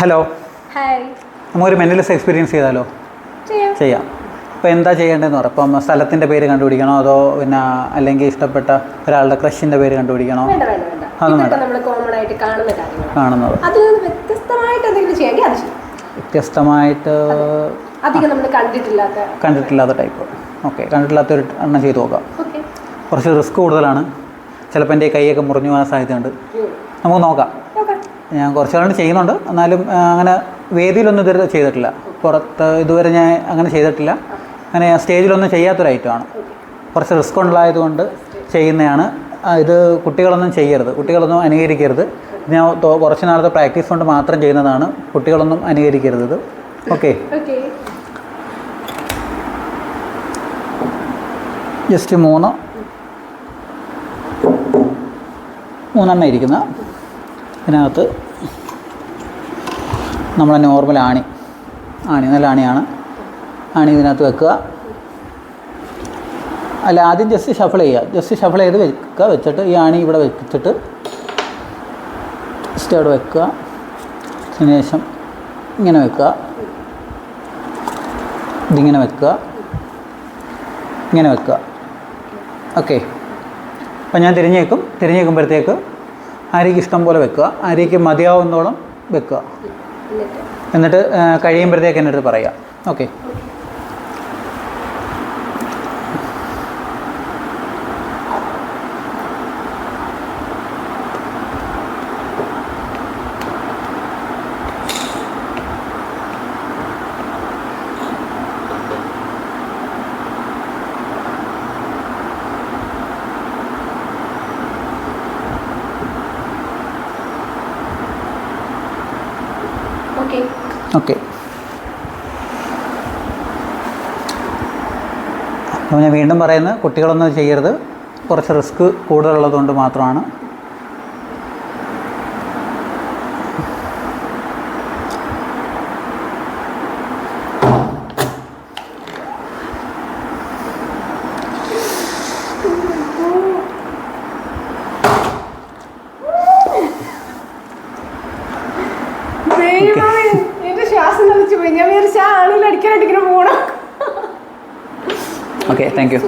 Hello. നമുക്കൊരു mentalist experience ചെയ്താലോ? ചെയ്യാം. അപ്പോൾ എന്താ ചെയ്യേണ്ടതെന്ന് പറയാം ഇപ്പം സ്ഥലത്തിന്റെ പേര് കണ്ടുപിടിക്കണോ? അതോ പിന്നെ അല്ലെങ്കിൽ ഇഷ്ടപ്പെട്ട ഒരാളുടെ ക്രഷിന്റെ പേര് കണ്ടുപിടിക്കണോ? വേണ്ട കാണുന്നത്. വ്യത്യസ്തമായിട്ട് കണ്ടിട്ടില്ലാത്ത ടൈപ്പ്. ഓക്കെ കണ്ടിട്ടില്ലാത്ത ഒരു എണ്ണം ചെയ്ത് നോക്കാം. കുറച്ച് റിസ്ക് കൂടുതലാണ്. ചിലപ്പോൾ എന്റെ കൈയൊക്കെ മുറിഞ്ഞു പോകാൻ സാധ്യതയുണ്ട്. നമുക്ക് നോക്കാം. ഞാൻ കുറച്ച് നാളുകൊണ്ട് ചെയ്യുന്നുണ്ട്. എന്നാലും അങ്ങനെ വേദിയിലൊന്നും ഇതുവരെ ചെയ്തിട്ടില്ല. പുറത്ത് ഇതുവരെ ഞാൻ അങ്ങനെ ചെയ്തിട്ടില്ല. അങ്ങനെ സ്റ്റേജിലൊന്നും ചെയ്യാത്തൊരു ഐറ്റമാണ് കുറച്ച് റിസ്ക് ഉണ്ടായതുകൊണ്ട് ചെയ്യുന്നതാണ്. ഇത് കുട്ടികളൊന്നും ചെയ്യരുത്. കുട്ടികളൊന്നും അനുകരിക്കരുത്. ഞാൻ കുറച്ച് നാളത്തെ പ്രാക്ടീസ് കൊണ്ട് മാത്രം ചെയ്യുന്നതാണ്. കുട്ടികളൊന്നും അനുകരിക്കരുത് ഇത്. ഓക്കെ ഓക്കെ ജസ്റ്റ് മൂന്ന്. മൂന്നെണ്ണം ഇരിക്കുന്ന. ഇതിനകത്ത് നമ്മളെ നോർമൽ ആണി. ആണി നല്ല ആണിയാണ്. ആണി ഇതിനകത്ത് വെക്കുക. അല്ല ആദ്യം ജസ്റ്റ് ഷഫിൾ ചെയ്യുക. ജസ്റ്റ് ഷഫിൾ ചെയ്ത് വെക്കുക. വെച്ചിട്ട് ഈ ആണി ഇവിടെ വെച്ചിട്ട് ജസ്റ്റ് അവിടെ വെക്കുക. അതിനുശേഷം ഇങ്ങനെ വെക്കുക. ഇതിങ്ങനെ വെക്കുക. ഇങ്ങനെ വെക്കുക. ഓക്കെ അപ്പം ഞാൻ തിരിഞ്ഞേക്കും. തിരിഞ്ഞേക്കുമ്പോഴത്തേക്ക് അരിക്ക് ഇഷ്ടം പോലെ വെക്കുക. അരിക്ക് മതിയാവുന്നോളം വെക്കുക. എന്നിട്ട്? എന്നിട്ട് കഴിയുമ്പോഴത്തേക്ക് എന്റെ അടുത്ത് പറയാം ഓക്കെ ഓക്കെ അപ്പോൾ ഞാൻ വീണ്ടും പറയുന്നത് കുട്ടികളൊന്നും ചെയ്യരുത്. കുറച്ച് റിസ്ക് കൂടുതലുള്ളതുകൊണ്ട് മാത്രമാണ് ശ്വാസം നിലച്ചു പോയി ഞാൻ ആളിൽ ഓക്കെ താങ്ക് യു